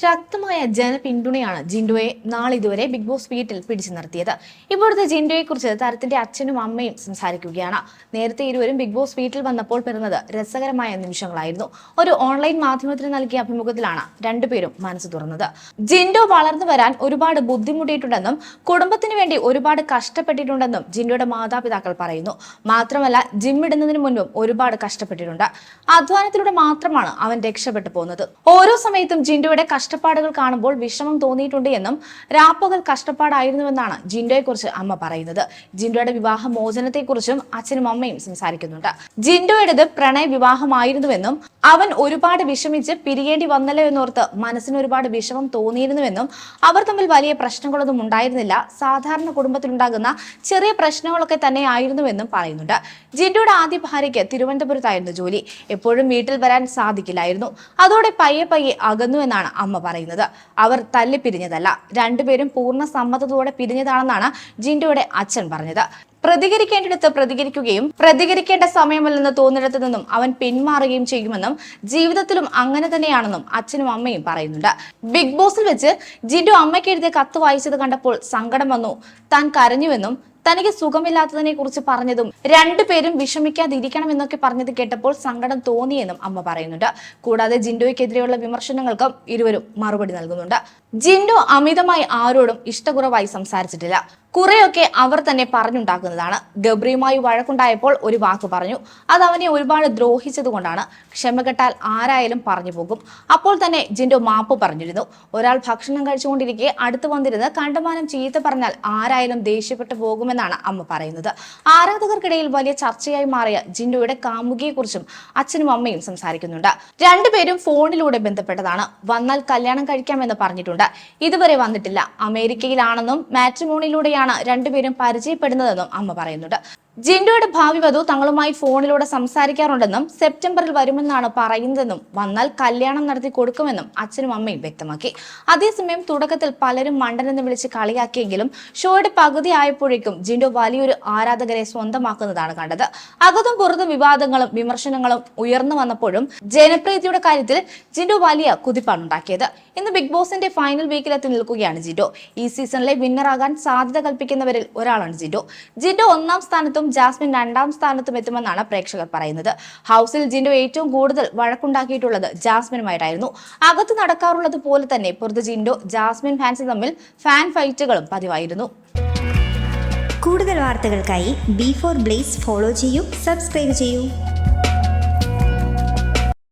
ശക്തമായ ജനപിന്തുണയാണ് ജിൻഡോയെ നാളിതുവരെ big boss വീട്ടിൽ പിടിച്ചു നിർത്തിയത്. ഇപ്പോഴത്തെ കുറിച്ച് താരത്തിന്റെ അച്ഛനും അമ്മയും സംസാരിക്കുകയാണ്. നേരത്തെ ഇരുവരും ബിഗ് ബോസ് വീട്ടിൽ വന്നപ്പോൾ പിറന്നത് രസകരമായ നിമിഷങ്ങളായിരുന്നു. ഒരു ഓൺലൈൻ മാധ്യമത്തിന് നൽകിയ അഭിമുഖത്തിലാണ് രണ്ടുപേരും മനസ്സ് തുറന്നത്. ജിൻഡോ വളർന്നു വരാൻ ഒരുപാട് ബുദ്ധിമുട്ടിയിട്ടുണ്ടെന്നും കുടുംബത്തിന് വേണ്ടി ഒരുപാട് കഷ്ടപ്പെട്ടിട്ടുണ്ടെന്നും ജിൻഡോയുടെ മാതാപിതാക്കൾ പറയുന്നു. മാത്രമല്ല ജിം ഇടുന്നതിന് മുൻപും ഒരുപാട് കഷ്ടപ്പെട്ടിട്ടുണ്ട്. അധ്വാനത്തിലൂടെ മാത്രമാണ് അവൻ രക്ഷപ്പെട്ടു പോകുന്നത്. ഓരോ സമയത്തും ജിൻഡോയുടെ കഷ്ടപ്പാടുകൾ കാണുമ്പോൾ വിഷമം തോന്നിയിട്ടുണ്ട് എന്നും രാപ്പകൽ കഷ്ടപ്പാടായിരുന്നുവെന്നാണ് ജിൻഡോയെക്കുറിച്ച് അമ്മ പറയുന്നത്. ജിൻഡോയുടെ വിവാഹ മോചനത്തെക്കുറിച്ചും അച്ഛനും അമ്മയും സംസാരിക്കുന്നുണ്ട്. ജിൻഡോയുടേത് പ്രണയ വിവാഹമായിരുന്നുവെന്നും അവൻ ഒരുപാട് വിഷമിച്ച് പിരിയേണ്ടി വന്നല്ലോ എന്നോർത്ത് മനസ്സിന് ഒരുപാട് വിഷമം തോന്നിയിരുന്നുവെന്നും അവർ തമ്മിൽ വലിയ പ്രശ്നങ്ങളൊന്നും ഉണ്ടായിരുന്നില്ല. സാധാരണ കുടുംബത്തിലുണ്ടാകുന്ന ചെറിയ പ്രശ്നങ്ങളൊക്കെ തന്നെ ആയിരുന്നുവെന്നും പറയുന്നുണ്ട്. ജിൻഡോയുടെ ആദ്യ ഭാര്യയ്ക്ക് തിരുവനന്തപുരത്തായിരുന്നു ജോലി. എപ്പോഴും വീട്ടിൽ വരാൻ സാധിക്കില്ലായിരുന്നു. അതോടെ പയ്യെ പയ്യെ അകന്നു എന്നാണ് അമ്മ പറയുന്നത്. അവർ തല്ലി പിരിഞ്ഞതല്ല രണ്ടുപേരും പൂർണ സമ്മതത്തോടെ പിരിഞ്ഞതാണെന്നാണ് ജിൻഡോയുടെ അച്ഛൻ പറഞ്ഞത്. പ്രതികരിക്കേണ്ടിടത്ത് പ്രതികരിക്കുകയും പ്രതികരിക്കേണ്ട സമയമല്ലെന്ന് തോന്നിടത്തു നിന്നും അവൻ പിന്മാറുകയും ചെയ്യുമെന്നും ജീവിതത്തിലും അങ്ങനെ തന്നെയാണെന്നും അച്ഛനും അമ്മയും പറയുന്നുണ്ട്. ബിഗ് ബോസിൽ വെച്ച് ജിൻഡോ അമ്മയ്ക്ക് എഴുതിയ കത്ത് വായിച്ചത് കണ്ടപ്പോൾ സങ്കടം വന്നു. താൻ കരഞ്ഞുവെന്നും തനിക്ക് സുഖമില്ലാത്തതിനെ കുറിച്ച് പറഞ്ഞതും രണ്ടുപേരും വിഷമിക്കാതിരിക്കണം എന്നൊക്കെ പറഞ്ഞത് കേട്ടപ്പോൾ സങ്കടം തോന്നിയെന്നും അമ്മ പറയുന്നുണ്ട്. കൂടാതെ ജിൻഡോയ്ക്കെതിരെയുള്ള വിമർശനങ്ങൾക്കും ഇരുവരും മറുപടി നൽകുന്നുണ്ട്. ജിൻഡോ അമിതമായി ആരോടും ഇഷ്ടക്കുറവായി സംസാരിച്ചിട്ടില്ല. കുറെയൊക്കെ അവർ തന്നെ പറഞ്ഞുണ്ടാക്കുന്നതാണ്. ഗബ്രിയുമായി വഴക്കുണ്ടായപ്പോൾ ഒരു വാക്ക് പറഞ്ഞു. അത് അവനെ ഒരുപാട് ദ്രോഹിച്ചത് കൊണ്ടാണ്. ക്ഷമകെട്ടാൽ ആരായാലും പറഞ്ഞു പോകും. അപ്പോൾ തന്നെ ജിൻഡോ മാപ്പ് പറഞ്ഞിരുന്നു. ഒരാൾ ഭക്ഷണം കഴിച്ചുകൊണ്ടിരിക്കെ അടുത്ത് വന്നിരുന്ന് കണ്ടമാനം ചീത്ത പറഞ്ഞാൽ ആരായാലും ദേഷ്യപ്പെട്ടു പോകുമെന്നാണ് അമ്മ പറയുന്നത്. ആരാധകർക്കിടയിൽ വലിയ ചർച്ചയായി മാറിയ ജിൻഡോയുടെ കാമുകിയെക്കുറിച്ചും അച്ഛനും അമ്മയും സംസാരിക്കുന്നുണ്ട്. രണ്ടുപേരും ഫോണിലൂടെ ബന്ധപ്പെട്ടതാണ്. വന്നാൽ കല്യാണം കഴിക്കാമെന്ന് പറഞ്ഞിട്ടുണ്ട്. ഇതുവരെ വന്നിട്ടില്ല. അമേരിക്കയിലാണെന്നും മാട്രിമോണിയിലൂടെയാണ് രണ്ടുപേരും പരിചയപ്പെടുന്നതെന്നും അമ്മ പറയുന്നുണ്ട്. ജിൻഡോയുടെ ഭാവി വധു തങ്ങളുമായി ഫോണിലൂടെ സംസാരിക്കാറുണ്ടെന്നും സെപ്റ്റംബറിൽ വരുമെന്നാണ് പറയുന്നതെന്നും വന്നാൽ കല്യാണം നടത്തി കൊടുക്കുമെന്നും അച്ഛനും അമ്മയും വ്യക്തമാക്കി. അതേസമയം തുടക്കത്തിൽ പലരും മണ്ടനെന്ന് വിളിച്ച് കളിയാക്കിയെങ്കിലും ഷോയുടെ പകുതി ആയപ്പോഴേക്കും ജിൻഡോ വലിയൊരു ആരാധകരെ സ്വന്തമാക്കുന്നതാണ് കണ്ടത്. അകത്തും പുറത്തും വിവാദങ്ങളും വിമർശനങ്ങളും ഉയർന്നു വന്നപ്പോഴും ജനപ്രീതിയുടെ കാര്യത്തിൽ ജിൻഡോ വലിയ കുതിപ്പാണ് ഉണ്ടാക്കിയത്. ഇന്ന് ബിഗ് ബോസിന്റെ ഫൈനൽ വീക്കിലെത്തി നിൽക്കുകയാണ് ജിൻഡോ. ഈ സീസണിലെ വിന്നറാകാൻ സാധ്യത കൽപ്പിക്കുന്നവരിൽ ഒരാളാണ് ജിൻഡോ. ജിൻഡോ ഒന്നാം സ്ഥാനത്തും ജാസ്മിൻ രണ്ടാം സ്ഥാനത്തും എത്തുമെന്നാണ് പ്രേക്ഷകർ പറയുന്നത്. ഹൗസിൽ ജിൻഡോ ഏറ്റവും കൂടുതൽ വഴക്കുണ്ടാക്കിയിട്ടുള്ളത് ജാസ്മിനുമായിട്ടായിരുന്നു. അകത്ത് നടക്കാറുള്ളത് പോലെ തന്നെ പുറത്ത് ജിൻഡോ ജാസ്മിൻ ഫാൻസ് തമ്മിൽ ഫാൻ ഫൈറ്റുകളും പതിവായിരുന്നു. കൂടുതൽ വാർത്തകൾക്കായി ബി ഫോർ ബ്ലേസ് ഫോളോ ചെയ്യൂ സബ്സ്ക്രൈബ് ചെയ്യൂ.